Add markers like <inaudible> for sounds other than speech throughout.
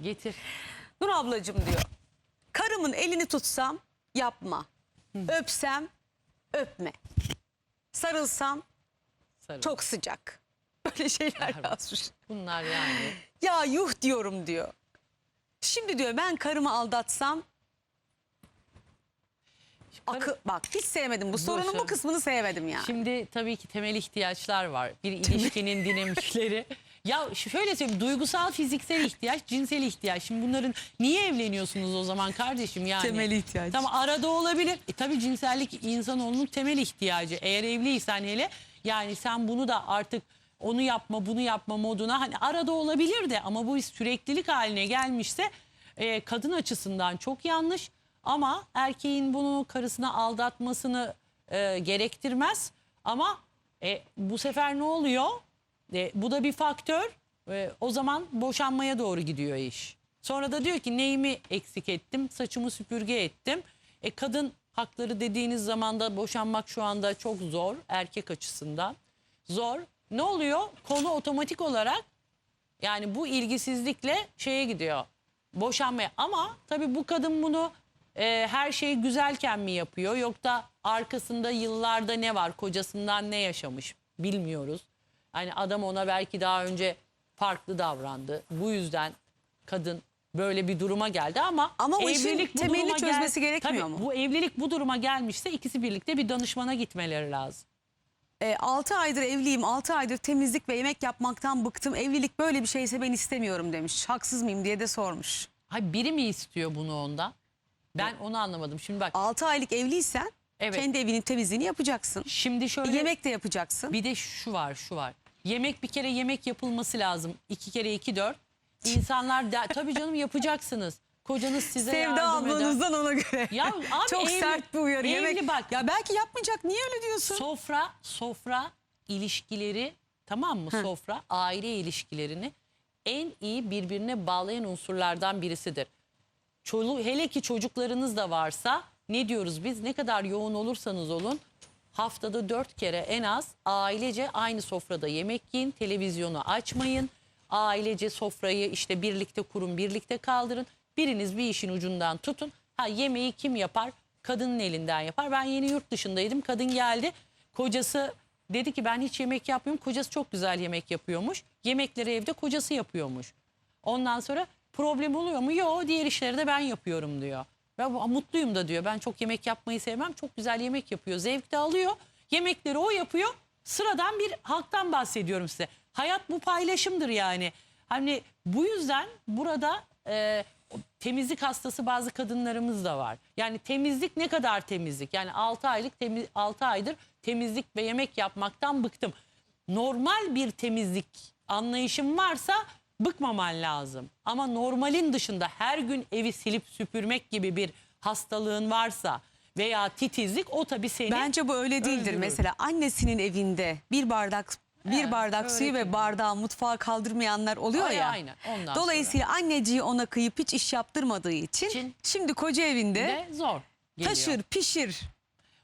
Getir. Nur ablacığım diyor. Karımın elini tutsam yapma. Öpsem öpme. Sarılsam Sarıl. çok sıcak. <laughs> Böyle şeyler yazmış. Bunlar yani. Ya yuh diyorum diyor. Şimdi diyor ben karımı aldatsam akı bak hiç sevmedim bu sorunun bu kısmını sevmedim yani. Şimdi tabii ki temel ihtiyaçlar var. Bir ilişkinin dinamikleri. <laughs> Ya şöyle söyleyeyim duygusal fiziksel ihtiyaç, cinsel ihtiyaç. Şimdi bunların niye evleniyorsunuz o zaman kardeşim yani? Temel ihtiyaç. Tamam arada olabilir. E tabii cinsellik insanoğlunun temel ihtiyacı. Eğer evliysen hele yani sen bunu da artık onu yapma bunu yapma moduna hani arada olabilir de ama bu süreklilik haline gelmişse e, kadın açısından çok yanlış. Ama erkeğin bunu karısına aldatmasını e, gerektirmez. Ama e, bu sefer ne oluyor? E, bu da bir faktör. E, o zaman boşanmaya doğru gidiyor iş. Sonra da diyor ki neyimi eksik ettim? Saçımı süpürge ettim. E, kadın hakları dediğiniz zaman da boşanmak şu anda çok zor erkek açısından. Zor. Ne oluyor? Konu otomatik olarak yani bu ilgisizlikle şeye gidiyor. Boşanmaya. Ama tabii bu kadın bunu e, her şey güzelken mi yapıyor? Yok da arkasında yıllarda ne var? Kocasından ne yaşamış? Bilmiyoruz. Yani adam ona belki daha önce farklı davrandı. Bu yüzden kadın böyle bir duruma geldi ama Ama o evlilik bu duruma çözmesi gerekmiyor Tabii, mu? Bu evlilik bu duruma gelmişse ikisi birlikte bir danışmana gitmeleri lazım. 6 aydır evliyim 6 aydır temizlik ve yemek yapmaktan bıktım. Evlilik böyle bir şeyse ben istemiyorum demiş. Haksız mıyım diye de sormuş. Hayır biri mi istiyor bunu ondan? Ben onu anlamadım. Şimdi bak 6 aylık evliysen Evet. kendi evinin temizliğini yapacaksın. şimdi şöyle Yemek de yapacaksın. Bir de şu var şu var. Yemek bir kere yemek yapılması lazım. İki kere iki dört. İnsanlar da, tabii canım yapacaksınız. Kocanız size Sevda yardım eder. ablanızdan ona göre. Ya <laughs> abi Çok evli- sert bir uyarı. evli Yemek... bak. Ya belki yapmayacak. Niye öyle diyorsun? Sofra, sofra ilişkileri tamam mı? Sofra aile ilişkilerini en iyi birbirine bağlayan unsurlardan birisidir. Çolu, hele ki çocuklarınız da varsa ne diyoruz biz? Ne kadar yoğun olursanız olun haftada dört kere en az ailece aynı sofrada yemek yiyin, televizyonu açmayın. Ailece sofrayı işte birlikte kurun, birlikte kaldırın. Biriniz bir işin ucundan tutun. Ha yemeği kim yapar? Kadının elinden yapar. Ben yeni yurt dışındaydım. Kadın geldi. Kocası dedi ki ben hiç yemek yapmıyorum. Kocası çok güzel yemek yapıyormuş. Yemekleri evde kocası yapıyormuş. Ondan sonra problem oluyor mu? Yok diğer işleri de ben yapıyorum diyor. Ben mutluyum da diyor. Ben çok yemek yapmayı sevmem. Çok güzel yemek yapıyor. Zevk de alıyor. Yemekleri o yapıyor. Sıradan bir halktan bahsediyorum size. Hayat bu paylaşımdır yani. Hani bu yüzden burada e, temizlik hastası bazı kadınlarımız da var. Yani temizlik ne kadar temizlik? Yani 6 aylık temiz 6 aydır temizlik ve yemek yapmaktan bıktım. Normal bir temizlik anlayışım varsa bıkmaman lazım. Ama normalin dışında her gün evi silip süpürmek gibi bir hastalığın varsa veya titizlik o tabii seni Bence bu öyle değildir. öldürür. Mesela annesinin evinde bir bardak bir Evet, bardak suyu ve bardağı mutfağa kaldırmayanlar oluyor Ay, ya. aynen. Ondan Dolayısıyla anneciği ona kıyıp hiç iş yaptırmadığı için, İçin. şimdi koca evinde de zor geliyor. taşır, pişir,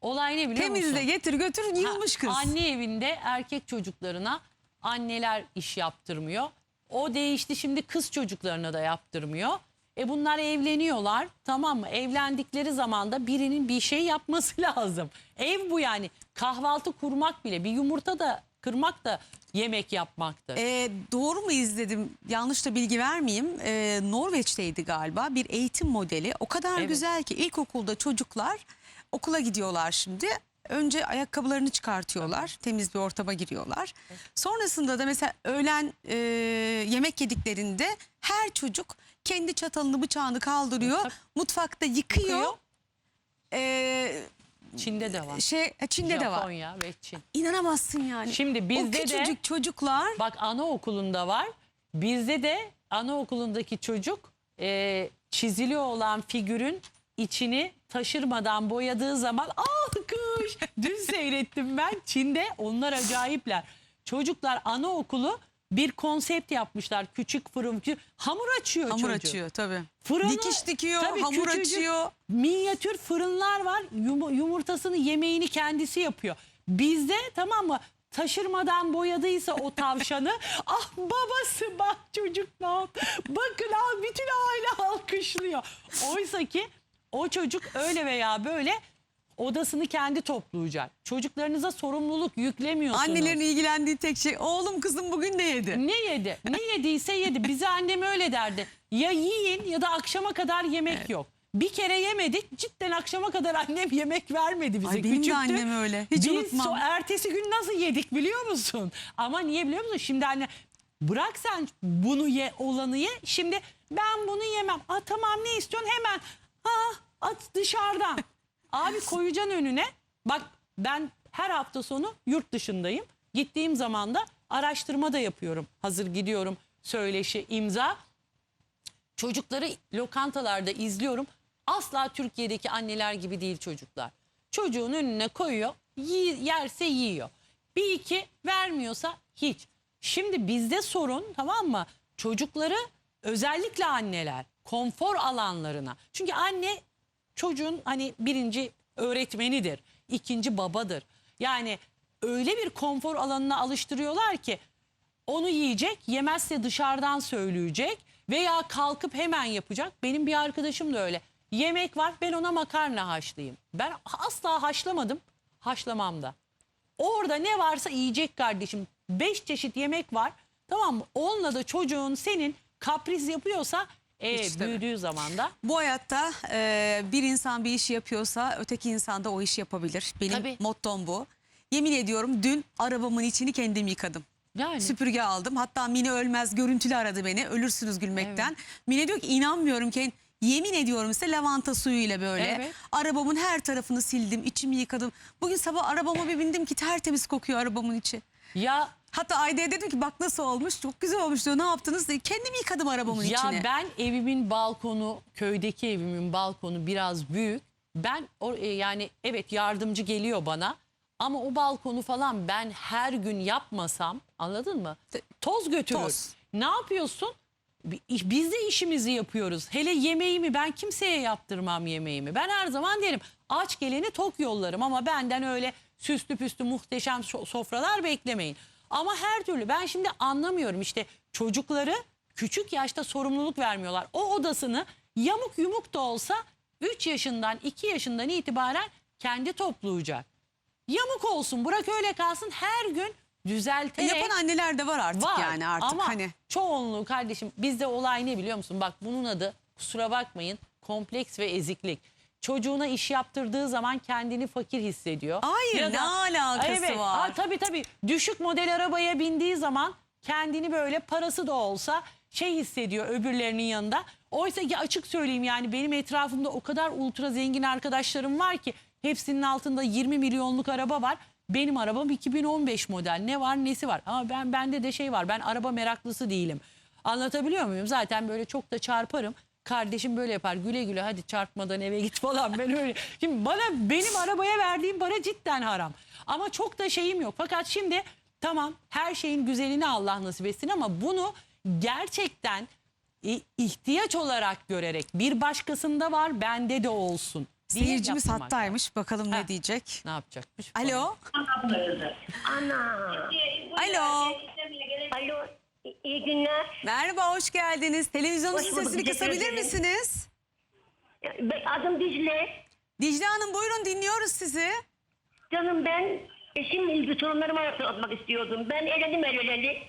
Olay ne biliyor musun? temizle, getir götür yılmış Ha, kız. Anne evinde erkek çocuklarına anneler iş yaptırmıyor. O değişti şimdi kız çocuklarına da yaptırmıyor. E bunlar evleniyorlar tamam mı? Evlendikleri zaman da birinin bir şey yapması <laughs> lazım. Ev bu yani. Kahvaltı kurmak bile bir yumurta da kırmak da yemek yapmaktır. Ee, doğru mu izledim? Yanlış da bilgi vermeyeyim. Ee, Norveç'teydi galiba bir eğitim modeli. O kadar Evet. güzel ki ilkokulda çocuklar okula gidiyorlar şimdi. Önce ayakkabılarını çıkartıyorlar. Temiz bir ortama giriyorlar. Sonrasında da mesela öğlen e, yemek yediklerinde her çocuk kendi çatalını bıçağını kaldırıyor. Mutfakta yıkıyor. Yıkıyor. Çin'de de var. şey Çin'de de var. Japonya ve Çin. İnanamazsın yani. Şimdi o bizde de- küçücük çocuklar Bak anaokulunda var. Bizde de anaokulundaki çocuk e, çizili olan figürün içini taşırmadan boyadığı zaman alkış. <laughs> Dün seyrettim ben Çin'de onlar acayipler. Çocuklar anaokulu bir konsept yapmışlar. Küçük fırın hamur açıyor hamur çocuk. açıyor tabii. Fırını- Dikiş dikiyor, Tabii hamur küçücük açıyor. Minyatür fırınlar var. Yum- yumurtasını, yemeğini kendisi yapıyor. Bizde tamam mı? taşırmadan boyadıysa o tavşanı <laughs> ah babası bak çocuk ne yaptı. Bakın al bütün aile alkışlıyor. Oysa ki o çocuk öyle veya böyle odasını kendi toplayacak. Çocuklarınıza sorumluluk yüklemiyorsunuz. Annelerin ilgilendiği tek şey oğlum kızım bugün ne yedi? Ne yedi? Ne yediyse yedi. Bize annem öyle derdi. Ya yiyin ya da akşama kadar yemek yok. Bir kere yemedik. Cidden akşama kadar annem yemek vermedi bize. Ay, benim de Küçüktü. annem öyle. Hiç Biz unutmam. so- ertesi gün nasıl yedik biliyor musun? Ama niye biliyor musun? Şimdi anne bırak sen bunu ye olanı ye. Şimdi ben bunu yemem. Aa, tamam ne istiyorsun hemen. Ha, at dışarıdan. Abi koyacaksın önüne. Bak ben her hafta sonu yurt dışındayım. Gittiğim zaman da araştırma da yapıyorum. Hazır gidiyorum söyleşi, imza. Çocukları lokantalarda izliyorum. Asla Türkiye'deki anneler gibi değil çocuklar. Çocuğun önüne koyuyor, yerse yiyor. Bir iki vermiyorsa hiç. Şimdi bizde sorun tamam mı? Çocukları özellikle anneler konfor alanlarına. Çünkü anne çocuğun hani birinci öğretmenidir, ikinci babadır. Yani öyle bir konfor alanına alıştırıyorlar ki onu yiyecek, yemezse dışarıdan söyleyecek veya kalkıp hemen yapacak. Benim bir arkadaşım da öyle. Yemek var, ben ona makarna haşlayayım. Ben asla haşlamadım, haşlamam da. Orada ne varsa yiyecek kardeşim. Beş çeşit yemek var. Tamam mı? Onunla da çocuğun senin kapris yapıyorsa e, Hiç tabii. büyüdüğü zaman da Bu hayatta e, bir insan bir işi yapıyorsa öteki insan da o işi yapabilir. Benim Tabii. mottom bu. Yemin ediyorum dün arabamın içini kendim yıkadım. yani Süpürge aldım. Hatta Mine Ölmez görüntülü aradı beni. Ölürsünüz gülmekten. Mine diyor ki inanmıyorum ki yemin ediyorum size lavanta suyuyla böyle. Evet. Arabamın her tarafını sildim, içimi yıkadım. Bugün sabah arabama bir bindim ki tertemiz kokuyor arabamın içi. ya Hatta Ayda'ya dedim ki bak nasıl olmuş çok güzel olmuş diyor ne yaptınız diye. Kendim yıkadım arabamın Ya içini. ben evimin balkonu, köydeki evimin balkonu biraz büyük. Ben o, e, yani evet yardımcı geliyor bana ama o balkonu falan ben her gün yapmasam anladın mı? Toz götürür. Toz. Ne yapıyorsun? Biz de işimizi yapıyoruz. Hele yemeğimi ben kimseye yaptırmam yemeğimi. Ben her zaman derim aç geleni tok yollarım ama benden öyle süslü püslü muhteşem so- sofralar beklemeyin. Ama her türlü ben şimdi anlamıyorum işte çocukları küçük yaşta sorumluluk vermiyorlar. O odasını yamuk yumuk da olsa 3 yaşından 2 yaşından itibaren kendi toplayacak. Yamuk olsun bırak öyle kalsın her gün düzelterek. Yapan anneler de var artık Var yani artık ama hani. çoğunluğu kardeşim bizde olay ne biliyor musun? Bak bunun adı kusura bakmayın kompleks ve eziklik. Çocuğuna iş yaptırdığı zaman kendini fakir hissediyor. Hayır, ne alakası evet, var? Ha, tabii tabii düşük model arabaya bindiği zaman kendini böyle parası da olsa şey hissediyor öbürlerinin yanında. Oysa ki açık söyleyeyim yani benim etrafımda o kadar ultra zengin arkadaşlarım var ki hepsinin altında 20 milyonluk araba var. Benim arabam 2015 model. Ne var nesi var. Ama ben bende de şey var. Ben araba meraklısı değilim. Anlatabiliyor muyum? Zaten böyle çok da çarparım. Kardeşim böyle yapar. Güle güle hadi çarpmadan eve git falan. Ben öyle. Şimdi bana benim arabaya verdiğim para cidden haram. Ama çok da şeyim yok. Fakat şimdi tamam her şeyin güzelini Allah nasip etsin ama bunu gerçekten i- ihtiyaç olarak görerek bir başkasında var bende de olsun. diye Seyircimiz yapmamak lazım. hattaymış bakalım Ha. ne diyecek. Ne yapacakmış? Alo. Ana. Alo. Alo. İyi günler. Merhaba hoş geldiniz. Televizyonun Hoş bulduk, sesini kısabilir misiniz? Adım Dicle. Dicle Hanım buyurun dinliyoruz sizi. Canım ben eşimle ilgili sorunlarımı anlatmak istiyordum. Ben evlendim evleneli.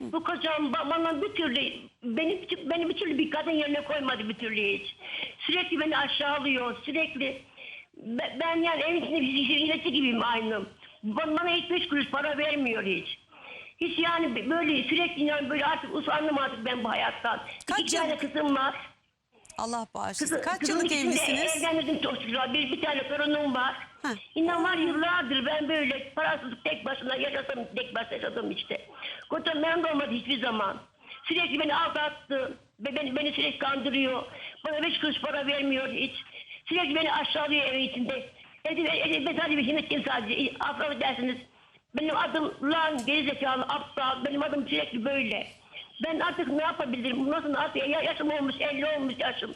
Bu kocam ba- bana bir türlü beni, beni bir türlü bir kadın yerine koymadı bir türlü hiç. Sürekli beni aşağılıyor. Sürekli ben, yani evin içinde bir hilesi gibiyim aynı. Bana, bana hiç beş kuruş para vermiyor hiç. Hiç yani böyle sürekli yani böyle artık usandım artık ben bu hayattan. Kaç İki tane kızım var. Allah bağışlasın. Kızı- Kaç kızım yıllık ikisini de evlisiniz? Evlendirdim çok şükür. Bir, bir tane torunum var. Heh. İnan var yıllardır ben böyle parasızlık tek başına yaşadım. Tek başına yaşadım işte. Kocam memnun olmadı hiçbir zaman. Sürekli beni aldattı. Ve beni, beni sürekli kandırıyor. Bana beş kuruş para vermiyor hiç. Sürekli beni aşağılıyor evin içinde. Evde, evde, ben sadece bir ettim sadece. Afra dersiniz. Benim adım lan gerizekalı aptal. Benim adım sürekli böyle. Ben artık ne yapabilirim? Nasıl artık ya- yaşım olmuş 50 olmuş yaşım.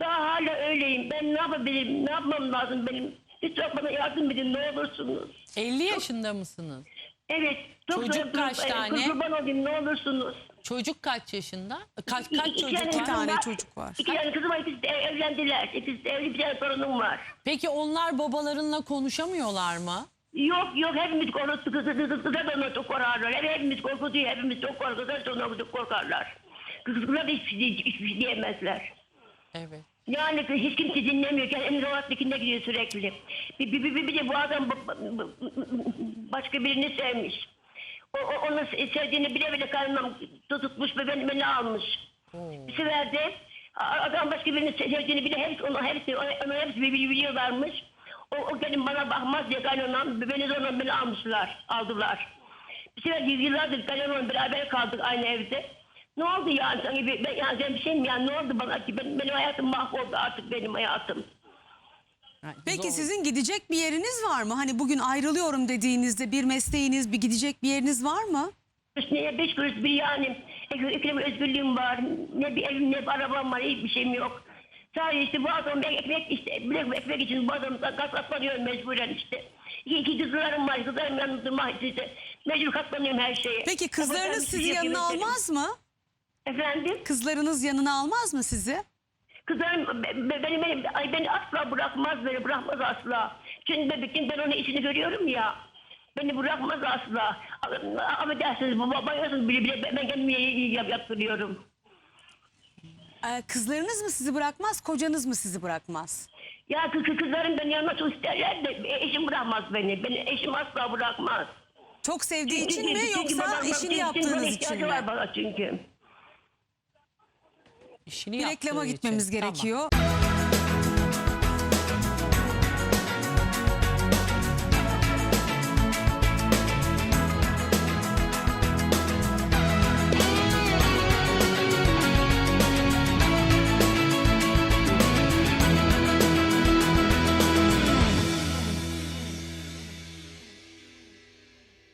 Daha hala öyleyim. Ben ne yapabilirim? Ne yapmam lazım benim? Lütfen bana yardım edin ne olursunuz. 50 yaşında mısınız? Evet. Çok Çocuk zor- kaç e, tane? Kurban olayım ne olursunuz. Çocuk kaç yaşında? Kaç İki- kaç iki çocuk tane İki var? kızım tane var. çocuk var. İki tane kızım var. İkisi de evlendiler. İkisi de evli bir tane torunum var. Peki onlar babalarınla konuşamıyorlar mı? Yok yok hepimiz korktu kızı kızı da onu çok korkarlar. Hep, hepimiz korkutuyor hepimiz çok sonra çok korkarlar. Kızlar da hiçbir şey, hiçbir şey diyemezler. Evet. Yani hiç kimse dinlemiyor. Kendini romantikinde gidiyor sürekli. Bir, bir, bir, bir de bu adam başka birini sevmiş. O, o onu sevdiğini bile bile karnından tutmuş ve beni, beni almış. Bir sefer de adam başka birini sevdiğini bile hepsi onu hepsi onu, hepsi bili- biliyorlarmış. O, o gelin bana bakmaz diye kaynanam beni zorla beni almışlar, aldılar. Bir sefer yıllardır kaynanamla beraber kaldık aynı evde. Ne oldu yani sanki bir, ben, yani sen bir şey mi yani ne oldu bana ki ben, benim hayatım mahvoldu artık benim hayatım. Peki zor. sizin gidecek bir yeriniz var mı? Hani bugün ayrılıyorum dediğinizde bir mesleğiniz, bir gidecek bir yeriniz var mı? Üstüne beş kuruş bir yani ekonomik özgürlüğüm var. Ne bir evim ne bir arabam var hiçbir şeyim yok. Sadece işte adam ek- ekmek işte bir ekmek için adam katlanıyorum mecburen işte. İki, iki kızlarım var kızlarım durmak işte. Mecbur katlanıyorum her şeye. Peki kızlarınız ben bir sizi şey yanına almaz mı? Efendim? Kızlarınız yanına almaz mı sizi? Kızlarım be- be- beni, beni, ay beni asla bırakmaz beni bırakmaz asla. Çünkü ben, bütün ben onun işini görüyorum ya. Beni bırakmaz asla. Ama dersiniz bu bayıyorsunuz bile bile ben kendimi yap, yaptırıyorum. Ee, kızlarınız mı sizi bırakmaz, kocanız mı sizi bırakmaz? Ya kız, kız- kızlarım beni yanına çok isterler de eşim bırakmaz beni. Beni eşim asla bırakmaz. Çok sevdiği için mi Çünkü yoksa bana- işini çünkü yaptığınız için mi? var bana çünkü. İşini Bir reklama için. gitmemiz Tamam. gerekiyor.